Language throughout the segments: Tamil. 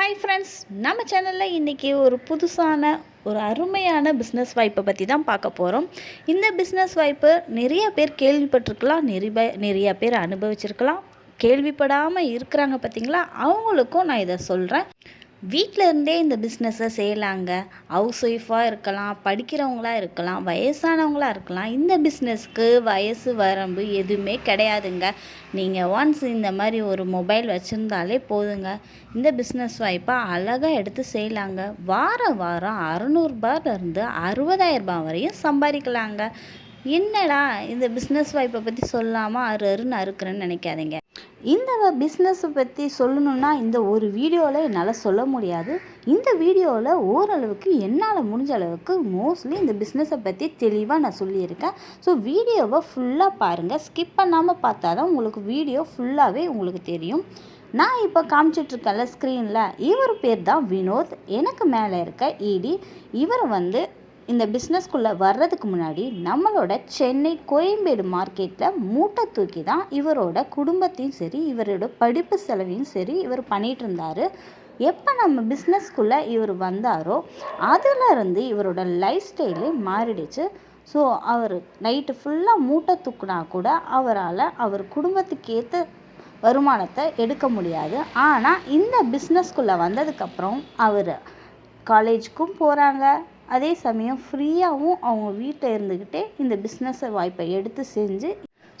ஹாய் ஃப்ரெண்ட்ஸ் நம்ம சேனலில் இன்றைக்கி ஒரு புதுசான ஒரு அருமையான பிஸ்னஸ் வாய்ப்பை பற்றி தான் பார்க்க போகிறோம் இந்த பிஸ்னஸ் வாய்ப்பு நிறைய பேர் கேள்விப்பட்டிருக்கலாம் நிறைய நிறைய பேர் அனுபவிச்சிருக்கலாம். கேள்விப்படாமல் இருக்கிறாங்க பார்த்தீங்களா? அவங்களுக்கும் நான் இதை சொல்கிறேன் வீட்டில் இருந்தே இந்த பிஸ்னஸை செய்யலாங்க. ஹவுஸ் ஒய்ஃபாக இருக்கலாம் படிக்கிறவங்களா இருக்கலாம் வயசானவங்களா இருக்கலாம் இந்த பிஸ்னஸ்க்கு வயசு வரம்பு எதுவுமே கிடையாதுங்க. நீங்கள் ஒன்ஸ் இந்த மாதிரி ஒரு மொபைல் வச்சுருந்தாலே போதுங்க. இந்த பிஸ்னஸ் வாய்ப்பை அழகாக எடுத்து செய்யலாங்க. வாரம் வாரம் அறநூறுபாலேருந்து அறுபதாயிரரூபா வரையும் சம்பாதிக்கலாங்க. என்னடா இந்த பிஸ்னஸ் வாய்ப்பை பற்றி சொல்லாமல் அரு அருன்னு அறுக்கிறேன்னு நினைக்காதீங்க. இந்த பிஸ்னஸை பற்றி சொல்லணுன்னா இந்த ஒரு வீடியோவில் என்னால் சொல்ல முடியாது. இந்த வீடியோவில் ஓரளவுக்கு என்னால் முடிஞ்ச அளவுக்கு மோஸ்ட்லி இந்த பிஸ்னஸை பற்றி தெளிவாக நான் சொல்லியிருக்கேன். ஸோ வீடியோவை ஃபுல்லாக பாருங்கள் ஸ்கிப் பண்ணாமல் பார்த்தா தான் உங்களுக்கு வீடியோ ஃபுல்லாகவே உங்களுக்கு தெரியும். நான் இப்போ காமிச்சிட்ருக்கேன்ல ஸ்க்ரீனில் இவர் பேர் தான் வினோத். எனக்கு மேலே இருக்க இடி இவர் வந்து இந்த பிஸ்னஸ்க்குள்ளே வர்றதுக்கு முன்னாடி நம்மளோட சென்னை கோயம்பேடு மார்க்கெட்டில் மூட்டை தூக்கி தான் இவரோட குடும்பத்தையும் சரி இவரோட படிப்பு செலவையும் சரி இவர் பண்ணிகிட்டு இருந்தார். எப்போ நம்ம பிஸ்னஸ்க்குள்ளே இவர் வந்தாரோ அதிலிருந்து இவரோட லைஃப் ஸ்டைலே மாறிடுச்சு. ஸோ அவர் நைட்டு ஃபுல்லாக மூட்டை தூக்குனா கூட அவரால் அவர் குடும்பத்துக்கேற்ற வருமானத்தை எடுக்க முடியாது. ஆனால் இந்த பிஸ்னஸ்க்குள்ளே வந்ததுக்கப்புறம் அவர் காலேஜுக்கும் போகிறாங்க அதே சமயம் ஃப்ரீயாகவும் அவங்க வீட்டில் இருந்துக்கிட்டே இந்த பிஸ்னஸை வாய்ப்பை எடுத்து செஞ்சு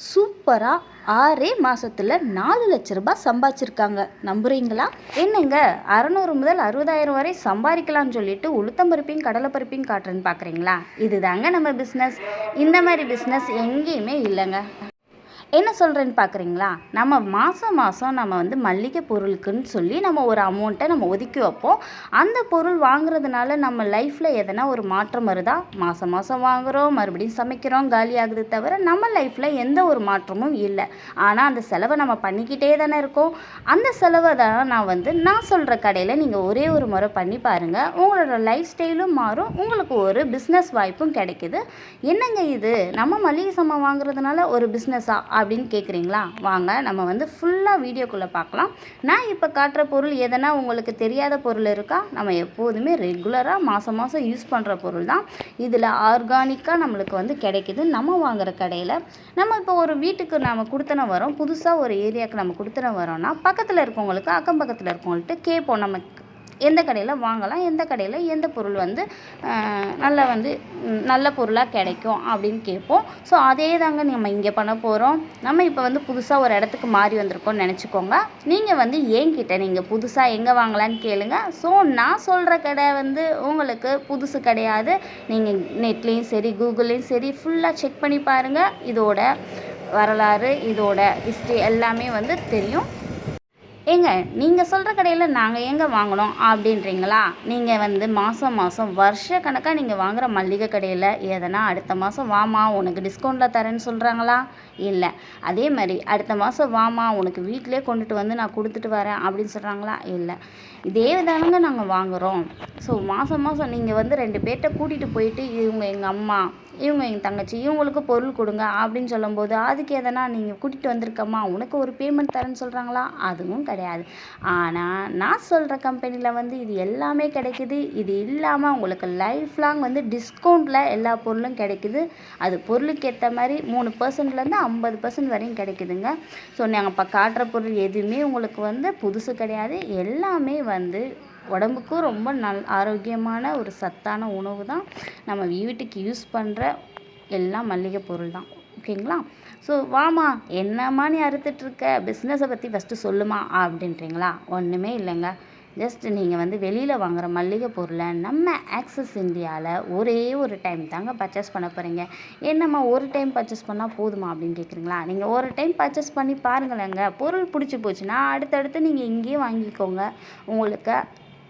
சூப்பராக ஆறே மாதத்தில் நாலு லட்ச ரூபாய் சம்பாதிச்சிருக்காங்க. நம்புறீங்களா? என்னங்க? அறநூறு முதல் அறுபதாயிரம் வரை சம்பாதிக்கலாம்னு சொல்லிட்டு உளுத்தம்பருப்பையும் கடலைப்பருப்பையும் காட்டுறேன்னு பார்க்குறீங்களா இதுதாங்க நம்ம பிஸ்னஸ் இந்த மாதிரி பிஸ்னஸ் எங்கேயுமே இல்லைங்க. என்ன சொல்கிறேன்னு பார்க்குறீங்களா நம்ம மாதம் மாதம் நம்ம வந்து மல்லிகை பொருளுக்குன்னு சொல்லி நம்ம ஒரு அமௌண்ட்டை நம்ம ஒதுக்கி வைப்போம். அந்த பொருள் வாங்குறதுனால நம்ம லைஃப்பில் எதனா ஒரு மாற்றம் வருதா? மாதம் மாதம் வாங்குகிறோம் மறுபடியும் சமைக்கிறோம் காலி ஆகுது தவிர நம்ம லைஃப்பில் எந்த ஒரு மாற்றமும் இல்லை. ஆனால் அந்த செலவை நம்ம பண்ணிக்கிட்டே தானே இருக்கோம். அந்த செலவை தான் நான் வந்து நான் சொல்கிற கடையில் நீங்கள் ஒரே ஒரு முறை பண்ணி பாருங்கள் உங்களோட லைஃப் ஸ்டைலும் மாறும். உங்களுக்கு ஒரு பிஸ்னஸ் வாய்ப்பும் கிடைக்குது. என்னங்க இது? நம்ம மளிகை சாமான் வாங்குறதுனால ஒரு பிஸ்னஸாக அப்படின்னு கேட்குறீங்களா வாங்க நம்ம வந்து ஃபுல்லாக வீடியோக்குள்ளே பார்க்கலாம். நான் இப்போ காட்டுற பொருள் எதனா உங்களுக்கு தெரியாத பொருள் இருக்கா? நம்ம எப்போதுமே ரெகுலராக மாதம் மாதம் யூஸ் பண்ணுற பொருள் தான். இதில் ஆர்கானிக்காக நம்மளுக்கு வந்து கிடைக்கிது. நம்ம வாங்குற கடையில். நம்ம இப்போ ஒரு வீட்டுக்கு நம்ம கொடுத்தன வரோம். புதுசாக ஒரு ஏரியாவுக்கு நம்ம கொடுத்தன வரோம்னா பக்கத்தில் இருக்கவங்களுக்கு அக்கம் பக்கத்தில் இருக்கவங்கள்ட்ட கேட்போம் நம்ம எந்த கடையில் வாங்கலாம் எந்த கடையில் எந்த பொருள் வந்து நல்லா வந்து நல்ல பொருளாக கிடைக்கும் அப்படின்னு கேட்போம். ஸோ அதே தாங்க நம்ம இங்கே பண்ண போகிறோம் நம்ம இப்போ வந்து புதுசாக ஒரு இடத்துக்கு மாறி வந்திருக்கோம்னு நினச்சிக்கோங்க. நீங்கள் வந்து என்கிட்ட நீங்கள் புதுசாக எங்கே வாங்கலான்னு கேளுங்க. ஸோ நான் சொல்கிற கடை வந்து உங்களுக்கு புதுசு கிடையாது. நீங்கள் நெட்லேயும் சரி கூகுள்லேயும் சரி ஃபுல்லாக செக் பண்ணி பாருங்கள் இதோட வரலாறு இதோட ஹிஸ்ட்ரி எல்லாமே வந்து தெரியும். ஏங்க நீங்கள் சொல்கிற கடையில் நாங்கள் எங்கே வாங்கினோம் அப்படின்றீங்களா? நீங்கள் வந்து மாதம் மாதம் வருஷ கணக்காக நீங்கள் வாங்குகிற மளிகை கடையில் எதனா அடுத்த மாதம் வாமா உனக்கு டிஸ்கவுண்ட்டில் தரேன்னு சொல்கிறாங்களா இல்லை. அதே மாதிரி அடுத்த மாதம் வாமா உனக்கு வீட்டிலே கொண்டுட்டு வந்து நான் கொடுத்துட்டு வரேன் அப்படின்னு சொல்கிறாங்களா இல்லை. இதே தானங்க நாங்கள் வாங்குகிறோம் ஸோ மாதம் மாதம் நீங்கள் வந்து ரெண்டு பேர்கிட்ட கூட்டிகிட்டு போயிட்டு இவங்க எங்கள் அம்மா இவங்க எங்கள் தங்கச்சி இவங்களுக்கு பொருள் கொடுங்க அப்படின்னு சொல்லும்போது அதுக்கு எதனா நீங்கள் கூட்டிகிட்டு வந்திருக்கம்மா உனக்கு ஒரு பேமெண்ட் தரேன்னு சொல்கிறாங்களா அதுவும் கிடையாது. ஆனால் நான் சொல்கிற கம்பெனியில் வந்து இது எல்லாமே கிடைக்குது. இது இல்லாமல் உங்களுக்கு லைஃப் லாங் வந்து டிஸ்கவுண்ட்டில் எல்லா பொருளும் கிடைக்குது. அது பொருளுக்கு ஏற்ற மாதிரி மூணு பர்சன்ட்லேருந்து ஐம்பது பர்சன்ட் வரையும் கிடைக்குதுங்க. ஸோ நாங்கள் இப்போ காட்டுற பொருள் எதுவுமே உங்களுக்கு வந்து புதுசு கிடையாது. எல்லாமே வந்து உடம்புக்கும் ரொம்ப நல் ஆரோக்கியமான ஒரு சத்தான உணவு தான். நம்ம வீட்டுக்கு யூஸ் பண்ணுற எல்லாம் மல்லிகை பொருள் தான். ஓகேங்களா? ஸோ வாமா என்னம்மா நீ அறுத்துட்ருக்க பிஸ்னஸை பற்றி ஃபஸ்ட்டு சொல்லுமா? அப்படின்றீங்களா? ஒன்றுமே இல்லைங்க. ஜஸ்ட் நீங்கள் வந்து வெளியில் வாங்குகிற மளிகை பொருளை நம்ம ஆக்சஸ் இந்தியாவில் ஒரே ஒரு டைம் தாங்க பர்ச்சேஸ் பண்ண போகிறீங்க என்னம்மா ஒரு டைம் பர்ச்சேஸ் பண்ணால் போதுமா அப்படின்னு கேட்குறீங்களா நீங்கள் ஒரு டைம் பர்ச்சேஸ் பண்ணி பாருங்களேங்க. பொருள் பிடிச்சி போச்சுன்னா அடுத்தடுத்து நீங்கள் இங்கேயே வாங்கிக்கோங்க. உங்களுக்கு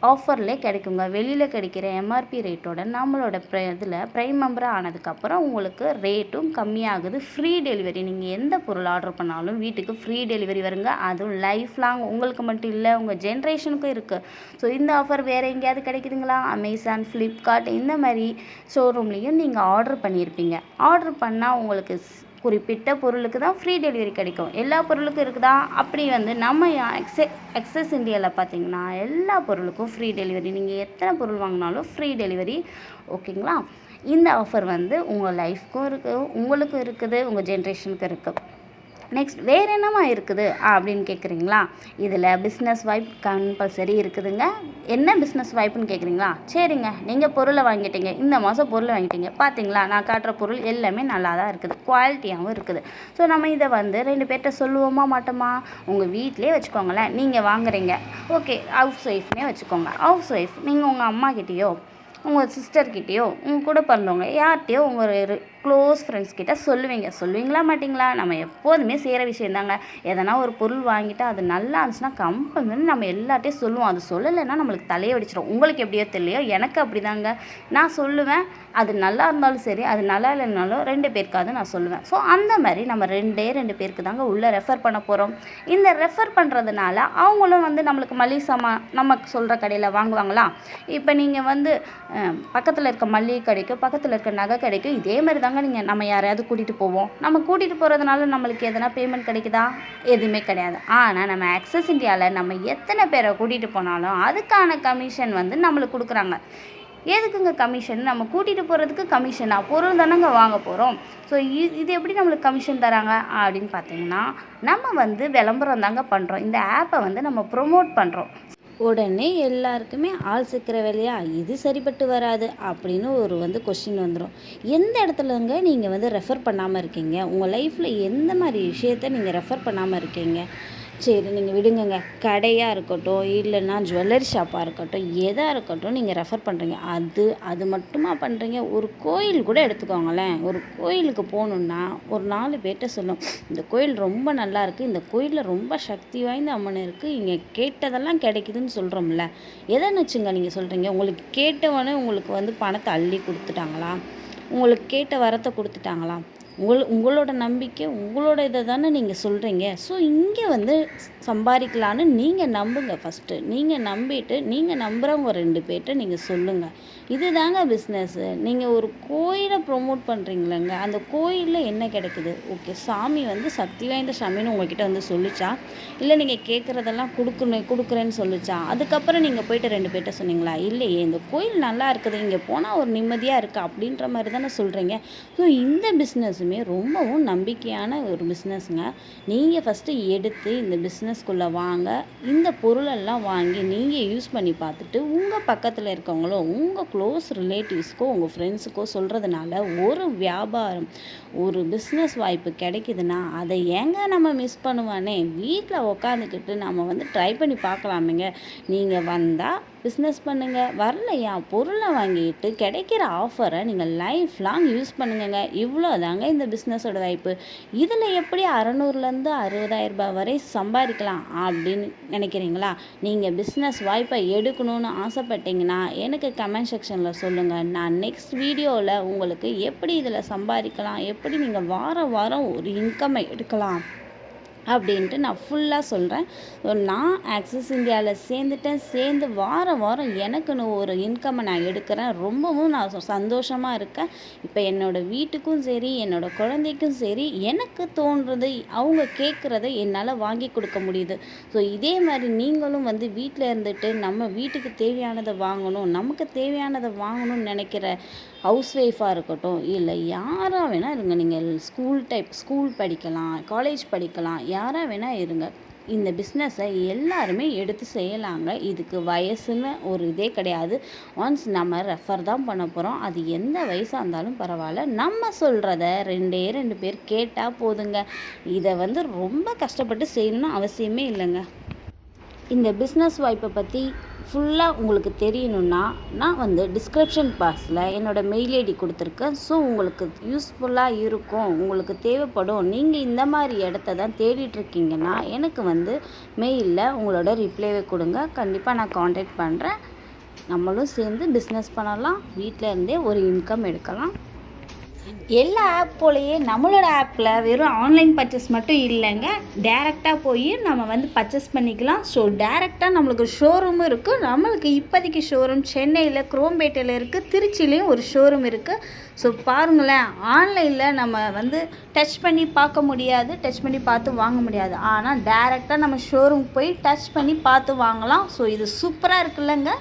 ஆஃபரில் கிடைக்குங்க. வெளியில் கிடைக்கிற எம்ஆர்பி ரேட்டோட நம்மளோட ப்ர இதில் ப்ரைம் மெம்பராக ஆனதுக்கப்புறம் உங்களுக்கு ரேட்டும் கம்மியாகுது. ஃப்ரீ டெலிவரி நீங்கள் எந்த பொருள் ஆர்டர் பண்ணாலும் வீட்டுக்கு ஃப்ரீ டெலிவரி வருங்க. அதுவும் லைஃப் லாங் உங்களுக்கு மட்டும் இல்லை உங்கள் ஜென்ரேஷனுக்கும் இருக்குது ஸோ இந்த ஆஃபர் வேறு எங்கேயாவது கிடைக்குதுங்களா? அமேசான் ஃப்ளிப்கார்ட் இந்த மாதிரி ஷோரூம்லேயும் நீங்கள் ஆர்டர் பண்ணியிருப்பீங்க ஆர்டர் பண்ணால் உங்களுக்கு குறிப்பிட்ட பொருளுக்கு தான் ஃப்ரீ டெலிவரி கிடைக்கும். எல்லா பொருளுக்கும் இருக்குதா? அப்படி வந்து நம்ம எக்ஸ எக்ஸஸ் இந்தியாவில் பார்த்தீங்கன்னா எல்லா பொருளுக்கும் ஃப்ரீ டெலிவரி நீங்கள் எத்தனை பொருள் வாங்கினாலும் ஃப்ரீ டெலிவரி ஓகேங்களா இந்த ஆஃபர் வந்து உங்கள் லைஃப்க்கும் இருக்குது உங்களுக்கும் இருக்குது உங்கள் ஜென்ரேஷனுக்கும் இருக்குது நெக்ஸ்ட் வேறு என்னம்மா இருக்குது? அப்படின்னு கேட்குறீங்களா இதில் பிஸ்னஸ் வாய்ப் கம்பல்சரி இருக்குதுங்க. என்ன பிஸ்னஸ் வாய்ப்புன்னு கேட்குறீங்களா சரிங்க நீங்கள் பொருளை வாங்கிட்டீங்க. இந்த மாதம் பொருளை வாங்கிட்டீங்க. பார்த்தீங்களா நான் காட்டுற பொருள் எல்லாமே நல்லா தான் இருக்குது. குவாலிட்டியாகவும் இருக்குது. ஸோ நம்ம இதை வந்து ரெண்டு பேர்கிட்ட சொல்லுவோமா மாட்டோமா? உங்கள் வீட்டிலே வச்சுக்கோங்களேன். நீங்கள் வாங்குறீங்க. ஓகே ஹவுஸ் ஒய்ஃப்னே வச்சுக்கோங்க. ஹவுஸ் ஒய்ஃப் நீங்கள் உங்கள் அம்மாக்கிட்டேயோ உங்கள் சிஸ்டர்கிட்டேயோ உங்கள் கூட பிறந்தவங்க யார்கிட்டயோ உங்கள் க்ளோஸ் ஃப்ரெண்ட்ஸ் கிட்ட சொல்லுவீங்க. சொல்லுவீங்களா மாட்டிங்களா? நம்ம எப்போதுமே செய்கிற விஷயந்தாங்க எதனா ஒரு பொருள் வாங்கிட்டு அது நல்லா இருந்துச்சுன்னா கம்பல்சரி நம்ம எல்லாத்தையும் சொல்லுவோம். அது சொல்லலைன்னா நம்மளுக்கு தலையை வெடிச்சிடும் உங்களுக்கு எப்படியோ தெரியலையோ எனக்கு அப்படி தாங்க நான் சொல்லுவேன். அது நல்லா இருந்தாலும் சரி அது நல்லா இல்லைனாலும் ரெண்டு பேருக்காவது நான் சொல்லுவேன். ஸோ அந்த மாதிரி நம்ம ரெண்டே ரெண்டு பேருக்கு தாங்க உள்ளே ரெஃபர் பண்ண போகிறோம் இந்த ரெஃபர் பண்ணுறதுனால அவங்களும் வந்து நம்மளுக்கு மளிகை சாமான் நமக்கு சொல்கிற கடையில் வாங்குவாங்களா? இப்போ நீங்கள் வந்து பக்கத்தில் இருக்க மளிகை கடைக்கும் பக்கத்தில் இருக்க நகை கடைக்கும் இதே மாதிரி தான் தாங்க நீங்கள் நம்ம யாரையாவது கூட்டிகிட்டு போவோம். நம்ம கூட்டிகிட்டு போகிறதுனால நம்மளுக்கு எதனா பேமெண்ட் கிடைக்குதா? எதுவுமே கிடையாது. ஆனால் நம்ம ஆக்சஸ் இந்தியாவில் நம்ம எத்தனை பேரை கூட்டிகிட்டு போனாலும் அதுக்கான கமிஷன் வந்து நம்மளுக்கு கொடுக்குறாங்க. எதுக்குங்க கமிஷன் நம்ம கூட்டிகிட்டு போகிறதுக்கு கமிஷனா பொருள் தானேங்க வாங்க போகிறோம் ஸோ இது எப்படி நம்மளுக்கு கமிஷன் தராங்க? அப்படின்னு பார்த்தீங்கன்னா நம்ம வந்து விளம்பரம் தாங்க பண்ணுறோம் இந்த ஆப்பை வந்து நம்ம ப்ரொமோட் பண்ணுறோம் உடனே எல்லாருக்குமே ஆள் சிக்கிற வேலையா? இது சரிப்பட்டு வராது அப்படின்னு ஒரு வந்து கொஷின் வந்துடும் எந்த இடத்துலங்க நீங்கள் வந்து ரெஃபர் பண்ணாமல் இருக்கீங்க? உங்கள் லைஃப்பில் எந்த மாதிரி விஷயத்த நீங்கள் ரெஃபர் பண்ணாமல் இருக்கீங்க? சரி நீங்கள் விடுங்கங்க. கடையாக இருக்கட்டும் இல்லைன்னா ஜுவல்லரி ஷாப்பாக இருக்கட்டும் எதாக இருக்கட்டும் நீங்கள் ரெஃபர் பண்ணுறீங்க அது அது மட்டுமா பண்ணுறீங்க ஒரு கோயில் கூட எடுத்துக்கோங்களேன். ஒரு கோயிலுக்கு போகணுன்னா ஒரு நாலு பேர்கிட்ட சொல்லும் இந்த கோயில் ரொம்ப நல்லா இருக்குது இந்த கோயிலில் ரொம்ப சக்தி வாய்ந்த அம்மன் இருக்குது இங்கே கேட்டதெல்லாம் கிடைக்குதுன்னு சொல்கிறோம்ல எதை வச்சுங்க நீங்கள் சொல்கிறீங்க உங்களுக்கு கேட்டவொடனே உங்களுக்கு வந்து பணத்தை அள்ளி கொடுத்துட்டாங்களா? உங்களுக்கு கேட்ட வரத்தை கொடுத்துட்டாங்களா? உங்கள் உங்களோட நம்பிக்கை உங்களோட இதை தானே நீங்கள் சொல்கிறீங்க ஸோ இங்கே வந்து சம்பாதிக்கலான்னு நீங்கள் நம்புங்க ஃபஸ்ட்டு நீங்கள் நம்பிட்டு நீங்கள் நம்புகிறவங்க ரெண்டு பேர்கிட்ட நீங்கள் சொல்லுங்கள் இது தாங்க பிஸ்னஸ்ஸு நீங்கள் ஒரு கோயிலை ப்ரொமோட் பண்ணுறீங்களேங்க அந்த கோயிலில் என்ன கிடைக்குது? ஓகே சாமி வந்து சக்தி வாய்ந்த சாமின்னு உங்ககிட்ட வந்து சொல்லிச்சா? இல்லை நீங்கள் கேட்குறதெல்லாம் கொடுக்கணும் கொடுக்குறேன்னு சொல்லிச்சா? அதுக்கப்புறம் நீங்கள் போயிட்டு ரெண்டு பேர்கிட்ட சொன்னீங்களா? இல்லையே இந்த கோயில் நல்லா இருக்குது இங்கே போனால் ஒரு நிம்மதியாக இருக்குது அப்படின்ற மாதிரி தானே சொல்கிறீங்க ஸோ இந்த பிஸ்னஸுமே எல்லாமே ரொம்பவும் நம்பிக்கையான ஒரு பிஸ்னஸ்ங்க நீங்கள் ஃபஸ்ட்டு எடுத்து இந்த பிஸ்னஸ்க்குள்ளே வாங்க. இந்த பொருளெல்லாம் வாங்கி நீங்கள் யூஸ் பண்ணி பார்த்துட்டு உங்கள் பக்கத்தில் இருக்கவங்களோ உங்கள் க்ளோஸ் ரிலேட்டிவ்ஸ்க்கோ உங்கள் ஃப்ரெண்ட்ஸுக்கோ சொல்கிறதுனால ஒரு வியாபாரம் ஒரு பிஸ்னஸ் வாய்ப்பு கிடைக்குதுன்னா அதை ஏங்க நம்ம மிஸ் பண்ணுவானே? வீட்டில் உக்காந்துக்கிட்டு நம்ம வந்து ட்ரை பண்ணி பார்க்கலாமேங்க. நீங்கள் வந்தால் பிஸ்னஸ் பண்ணுங்கள் வரலையா பொருளை வாங்கிட்டு கிடைக்கிற ஆஃபரை நீங்கள் லைஃப் லாங் யூஸ் பண்ணுங்கங்க. இவ்வளோ தாங்க இந்த பிஸ்னஸோட வாய்ப்பு. இதில் எப்படி அறநூறுலேருந்து அறுபதாயிரம் ரூபாய் வரை சம்பாதிக்கலாம் அப்படின்னு நினைக்கிறீங்களா? நீங்கள் பிஸ்னஸ் வாய்ப்பை எடுக்கணும்னு ஆசைப்பட்டீங்கன்னா எனக்கு கமெண்ட் செக்ஷனில் சொல்லுங்கள் நான் நெக்ஸ்ட் வீடியோவில் உங்களுக்கு எப்படி இதில் சம்பாதிக்கலாம் எப்படி நீங்கள் வாரம் வாரம் ஒரு இன்கம்மை எடுக்கலாம். அப்படின்ட்டு நான் ஃபுல்லாக சொல்கிறேன் நான் ஆக்சிஸ் இந்தியாவில் சேர்ந்துட்டேன். சேர்ந்து வாரம் வாரம் எனக்குன்னு ஒரு இன்கம்மை நான் எடுக்கிறேன். ரொம்பவும் நான் சந்தோஷமாக இருக்கேன். இப்போ என்னோடய வீட்டுக்கும் சரி என்னோடய குழந்தைக்கும் சரி எனக்கு தோன்றது அவங்க கேட்குறத என்னால் வாங்கி கொடுக்க முடியுது. ஸோ இதே மாதிரி நீங்களும் வந்து வீட்டில் இருந்துட்டு நம்ம வீட்டுக்கு தேவையானதை வாங்கணும் நமக்கு தேவையானதை வாங்கணும்னு நினைக்கிற ஹவுஸ் ஒய்ஃபாக இருக்கட்டும் இல்லை யாராக வேணால் இருங்க. நீங்கள் ஸ்கூல் டைப் ஸ்கூல் படிக்கலாம் காலேஜ் படிக்கலாம் யாராக வேணால் இருங்க. இந்த பிஸ்னஸை எல்லாருமே எடுத்து செய்யலாங்க. இதுக்கு வயசுன்னு ஒரு இதே கிடையாது. ஒன்ஸ் நம்ம ரெஃபர் தான் பண்ண போகிறோம் அது எந்த வயசாக இருந்தாலும் பரவாயில்ல. நம்ம சொல்கிறத ரெண்டே ரெண்டு பேர் கேட்டால் போதுங்க. இதை வந்து ரொம்ப கஷ்டப்பட்டு செய்யணும்னு அவசியமே இல்லைங்க. இந்த பிஸ்னஸ் வாய்ப்பை பற்றி ஃபுல்லாக உங்களுக்கு தெரியணுன்னா நான் வந்து டிஸ்கிரிப்ஷன் பாக்ஸில் என்னோடய மெயில் ஐடி கொடுத்துருக்கேன். ஸோ உங்களுக்கு யூஸ்ஃபுல்லாக இருக்கும். உங்களுக்கு தேவைப்படும். நீங்கள் இந்த மாதிரி இடத்த தான் தேடிட்டுருக்கீங்கன்னா எனக்கு வந்து மெயிலில் உங்களோட ரிப்ளைவை கொடுங்க. கண்டிப்பாக நான் காண்டாக்ட் பண்ணுறேன் நம்மளும் சேர்ந்து பிஸ்னஸ் பண்ணலாம். வீட்டில் இருந்தே ஒரு இன்கம் எடுக்கலாம். எல்லா ஆப் போலேயே நம்மளோட ஆப்பில் வெறும் ஆன்லைன் பர்ச்சேஸ் மட்டும் இல்லைங்க. டேரெக்டாக போய் நம்ம வந்து பர்ச்சேஸ் பண்ணிக்கலாம். ஸோ டேரெக்டாக நம்மளுக்கு ஷோரூமும் இருக்குது நம்மளுக்கு இப்போதைக்கு ஷோரூம் சென்னையில் குரோம்பேட்டையில் இருக்குது திருச்சிலையும் ஒரு ஷோரூம் இருக்குது ஸோ பாருங்களேன் ஆன்லைனில் நம்ம வந்து டச் பண்ணி பார்க்க முடியாது டச் பண்ணி பார்த்து வாங்க முடியாது. ஆனால் டேரெக்டாக நம்ம ஷோரூம் போய் டச் பண்ணி பார்த்து வாங்கலாம். ஸோ இது சூப்பராக இருக்குல்லங்க.